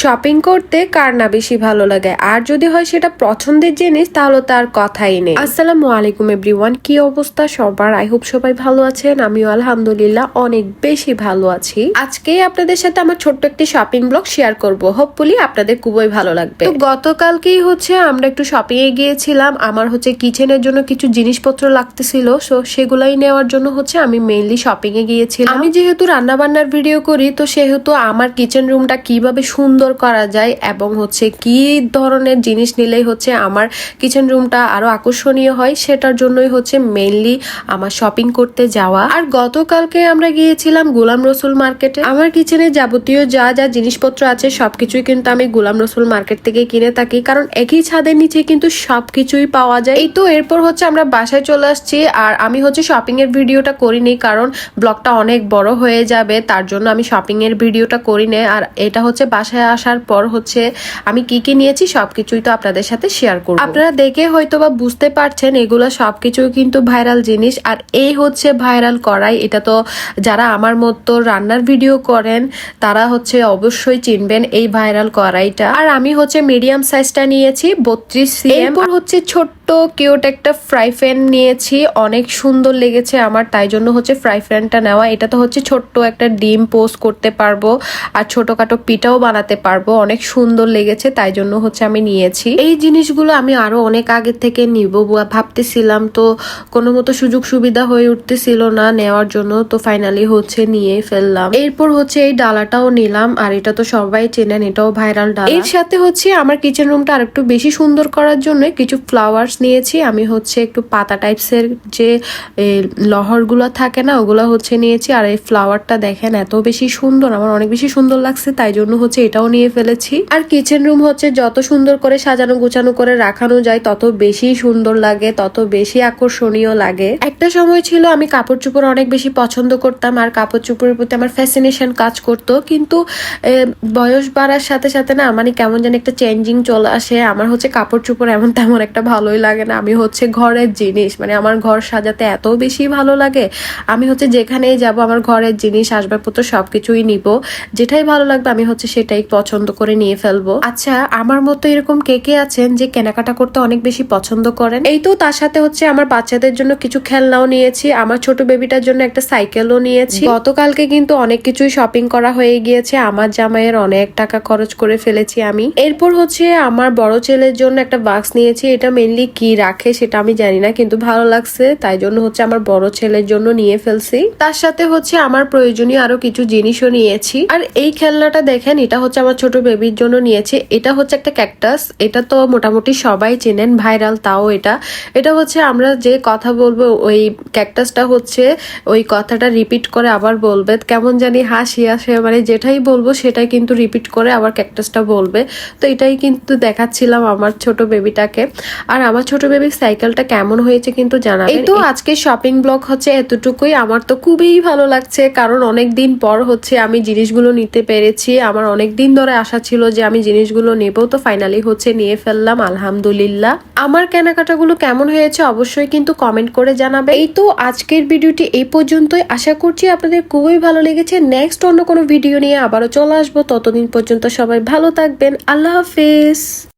Shopping করতে কার না বেশি ভালো লাগে? আর যদি হয় সেটা পছন্দের জিনিস, তাহলে তার কথাই নেই। আসসালামু আলাইকুম এভরিওয়ান কি অবস্থা সবার? আই হোপ সবাই ভালো আছেন। আমিও আলহামদুলিল্লাহ অনেক বেশি ভালো আছি। আজকে আপনাদের সাথে আমার ছোট্ট একটি শপিং ব্লগ শেয়ার করব। হোপফুলি আপনাদের খুবই ভালো লাগবে। তো গতকালকেই হচ্ছে আমরা একটু শপিং এ গিয়েছিলাম। আমার হচ্ছে কিচেনের জন্য কিছু জিনিসপত্র লাগতেছিল। সো সেগুলাই নেওয়ার জন্য হচ্ছে আমি মেইনলি শপিং এ গিয়েছিলাম। আমি যেহেতু রান্না বান্নার ভিডিও করি, তো সেহেতু আমার কিচেন রুমটা কীভাবে সুন্দর করা যায় এবং হচ্ছে কি ধরনের জিনিস নিলেই হচ্ছে আমার কিচেন রুমটা আরও আকর্ষণীয় হয়, সেটার জন্যই হচ্ছে মেইনলি আমার শপিং করতে যাওয়া। আর গতকালকে আমরা গিয়েছিলাম গোলাম রসুল মার্কেটে আমার কিচেনে যাবতীয় যা যা জিনিসপত্র আছে, সবকিছুই কিন্তু আমি গোলাম রসুল মার্কেট থেকে কিনে থাকি, কারণ একই ছাদের নিচে কিন্তু সবকিছুই পাওয়া যায়। এই তো এরপর হচ্ছে আমরা বাসায় চলে আসছি, আর আমি হচ্ছে শপিং এর ভিডিওটা করিনি, কারণ ব্লগটা অনেক বড় হয়ে যাবে, তার জন্য আমি শপিং এর ভিডিওটা করি না আর এটা হচ্ছে বাসায় আসার পর হচ্ছে আমি কি কি নিয়েছি সবকিছুই তো আপনাদের সাথে শেয়ার করব। আপনারা দেখে হয়তো বা বুঝতে পারছেন, এগুলো সবকিছুই কিন্তু ভাইরাল জিনিস। আর এই হচ্ছে ভাইরাল করাই, এটা তো যারা আমার মতো রান্নার ভিডিও করেন, তারা হচ্ছে অবশ্যই চিনবেন এই ভাইরাল কড়াইটা আর আমি হচ্ছে মিডিয়াম সাইজটা নিয়েছি, বত্রিশ এরপর হচ্ছে ছোট্ট কিউট একটা ফ্রাই প্যান নিয়েছি, অনেক সুন্দর লেগেছে আমার, তাই জন্য হচ্ছে ফ্রাই প্যানটা নেওয়া। এটা তো হচ্ছে ছোট্ট একটা ডিম পোস্ট করতে পারব, আর ছোটখাটো পিঠাও বানাতে পারব, অনেক সুন্দর লেগেছে, তাই জন্য হচ্ছে আমি নিয়েছি। এই জিনিসগুলো আমি আরও অনেক আগে থেকে নিব ভাবতেছিলাম তো কোনো মতো সুযোগ সুবিধা হয়ে উঠতেছিল না নেওয়ার জন্য, তো ফাইনালি হচ্ছে নিয়ে ফেললাম। এরপর হচ্ছে এই ডালাটাও নিলাম, আর এটা তো সবাই চেনেন, এটাও ভাইরাল ডালা। এর সাথে হচ্ছে আমার কিচেন রুমটা আরেকটু বেশি সুন্দর করার জন্য কিছু ফ্লাওয়ার্স নিয়েছি, আমি হচ্ছে একটু পাতা টাইপসের যে লহরগুলো থাকে না, ওগুলো হচ্ছে নিয়েছি, আর এই ফ্লাওয়ারটা দেখেন এত বেশি সুন্দর, আমার অনেক বেশি সুন্দর লাগছে, তাই জন্য হচ্ছে এটাও নিয়ে ফেলেছি। আর কিচেন রুম হচ্ছে যত সুন্দর করে সাজানো গোছানো করে রাখানো যায়, তত বেশি সুন্দর লাগে, তত বেশি আকর্ষণীয় লাগে। একটা সময় ছিল আমি কাপড় চোপড় অনেক বেশি পছন্দ করতাম আর কাপড় চোপড়ের প্রতি আমার ফ্যাসিনেশন কাজ করতো। কিন্তু বয়স বাড়ার সাথে সাথে না মানে কেমন যেন একটা চেঞ্জিং চলে আসে। আমার হচ্ছে কাপড় চোপড় এমন তেমন একটা ভালোই লাগে না। আমি হচ্ছে ঘরের জিনিস মানে আমার ঘর সাজাতে এত বেশি ভালো লাগে। আমি হচ্ছে যেখানেই যাব, আমার ঘরের জিনিস, আসবাবপত্র সবকিছুই নিব। যেটাই ভালো লাগবে, আমি হচ্ছে সেটাই পছন্দ করে নিয়ে ফেলব। আচ্ছা আমার মতো এরকম কে কে আছেন যে কেনাকাটা করতে অনেক বেশি পছন্দ করেন? এই তো তার সাথে হচ্ছে আমার বাচ্চাদের জন্য কিছু খেলনাও নিয়েছি, আমার ছোট বেবিটার জন্য একটা সাইকেলও নিয়েছি। গতকালকে কিন্তু অনেক কিছুই শপিং করা হয়ে গিয়েছে, আমার জামাইয়ের অনেক টাকা খরচ করে ফেলেছি আমি। এরপর হচ্ছে আমার বড় ছেলের জন্য একটা বাক্স নিয়েছি, এটা মেনলি কি রাখে সেটা আমি জানি না, কিন্তু ভালো লাগছে, তাই জন্য হচ্ছে আমার বড় ছেলের জন্য নিয়ে ফেলছি। তার সাথে হচ্ছে আমার প্রয়োজনীয় আরও কিছু জিনিসও নিয়েছি। আর এই খেলনাটা দেখেন, এটা হচ্ছে আমার ছোট বেবির জন্য নিয়েছি। এটা হচ্ছে একটা ক্যাকটাস এটা তো মোটামুটি সবাই চেনেন ভাইরাল তাও এটা। এটা হচ্ছে আমরা যে কথা বলব ওই ক্যাকটাসটা হচ্ছে ওই কথাটা রিপিট করে আবার বলবে। কেমন জানি হাসি আসে মানে যেটাই বলব সেটাই কিন্তু রিপিট করে আবার ক্যাকটাসটা বলবে। তো এটাই কিন্তু দেখাচ্ছিলাম আমার ছোট বেবিটাকে আর আমার ছোট বেবির সাইকেলটা কেমন হয়েছে কিন্তু জানা এই তো আজকে শপিং ব্লগ হচ্ছে এতটুকুই। আমার তো খুবই ভালো লাগছে কারণ অনেক দিন পর হচ্ছে আমি জিনিসগুলো নিতে পেরেছি। আমার অনেক দিন ধরে আশা ছিল যে আমি জিনিসগুলো নেব, তো ফাইনালি হচ্ছে নিয়ে ফেললাম, আলহামদুলিল্লাহ। আমার কেনাকাটাগুলো কেমন হয়েছে অবশ্যই কিন্তু কমেন্ট করে জানাবে। এই তো আজকের ভিডিওটি এই পর্যন্তই। আশা করছি আপনাদের খুবই ভালো লেগেছে। নেক্সট অন্য কোনো ভিডিও নিয়ে আবারও চলে আসব। ততদিন পর্যন্ত সবাই ভালো থাকবেন। আল্লাহ হাফিজ।